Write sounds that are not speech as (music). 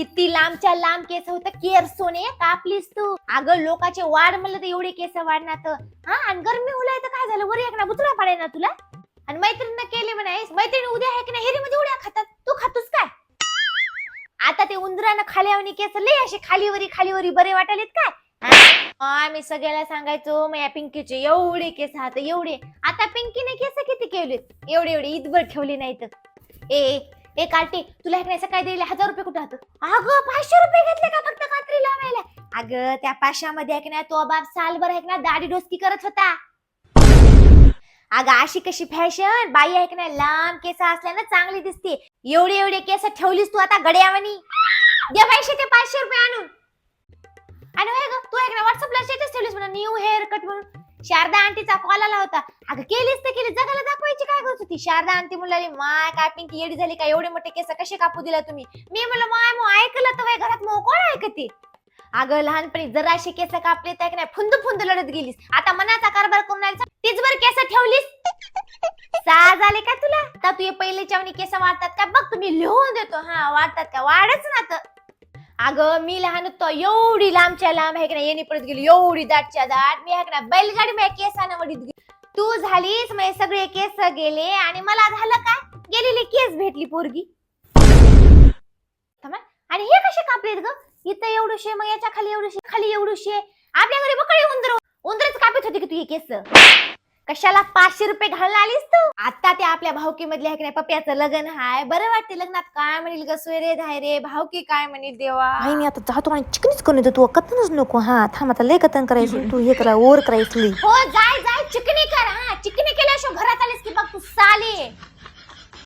किती लांबच्या लांब केस होत. केर सोने कापलीस तू. अगं लोकाचे वाढ म्हणलं तर एवढे केस वाढणार तर. हा आणि गरमी उलाय तर काय झालं? वर एक ना बुचडा पाडे ना तुला. आणि मैत्रिणीनं केले म्हणायस मैत्रिणी उद्या आहे की नाही? हेरी मध्ये उड्या खातात. तू खातोस काय? आता ते उंदरानं खाल्यावनी केस लय असे खालीवरी खालीवरी बरे वाटालेत काय? आम्ही सगळ्याला सांगायचो मग या पिंकीचे एवढे केस हात एवढे. आता पिंकीने केस किती केलेत? एवढे एवढे इतभर ठेवले नाहीत. ए ए कार्टी तुला एक काय सकाळी दिले हजार रुपये कुठे होतं? अगं पाचशे रुपये घेतले का फक्त कात्री लावायला? अगं त्या पाचशामध्ये आहे की तो बाप सालभर आहे की दाढी डोसकी करत होता. अगं अशी कशी फॅशन बाई आहे लांब केस असल्यानं चांगली दिसते. एवढे एवढे केस ठेवलीस तू आता गड्यावानी? दे पैसे ते पाचशे रुपये आणून. आणि ग तू ऐक ना व्हॉट्सअपला स्टेटस ठेवलीस म्हणून न्यू हेअर कट म्हणून. शारदा आंटीचा कॉल आला होता. अगं केलीस तर केली जगाला दाखवायची काय करत होती? शारदा आंटी म्हणाली माय काय पिंकी येडी झाली का एवढे मोठे केस कसे कापू दिला तुम्ही? मी म्हणलं माय मग ऐकलं तर घरात मग कोण ऐकते अगं लहानपणी जराशे केस कापले तर नाही फुंद फुंद लढत गेलीस. आता मनाचा कारभार करून राहिलीस. तीच बर केस ठेवलीस. सहा झाले का तुला? तर तू पहिलेच्या केस वाढतात का? बघ तुम्ही लिहून देतो. हा वाढतात का? वाढच ना तर. अगं मी लहान होतो एवढी लांबच्या लांब आहे की नाही येणे पडत गेली एवढी दाटच्या दाट. मी आहे की नाही बैलगाडी माझ्या केसानं वडीत गेली तू झालीस माझे सगळे केस गेले आणि मला झालं काय? गेलेली केस भेटली पोरगी. थांबा. आणि हे कसे कापलेत ग? इथं एवढूशे मग याच्या खाली एवढूशे खाली एवढूशे. आपल्या घरी बकडे उंदर उंदरच कापत होती की तू हे केस. कशाला पाचशे रुपये घालून आलीस तू? आता ते आपल्या भावकी मधले आहे की नाही पप्प्याचं लग्न हाय. बरं वाटते लग्नात काय म्हणील ग सोयरे धाय रे भावकी काय म्हणील देवा? आई मी आता जातो आणि चिकनीच करून येतो. तू कथनच नको. हा थांब आता लय कथन करायचं. (laughs) तू हे करा ओर करायचं. हो जाय जाय. चिकनी कर. हा चिकनी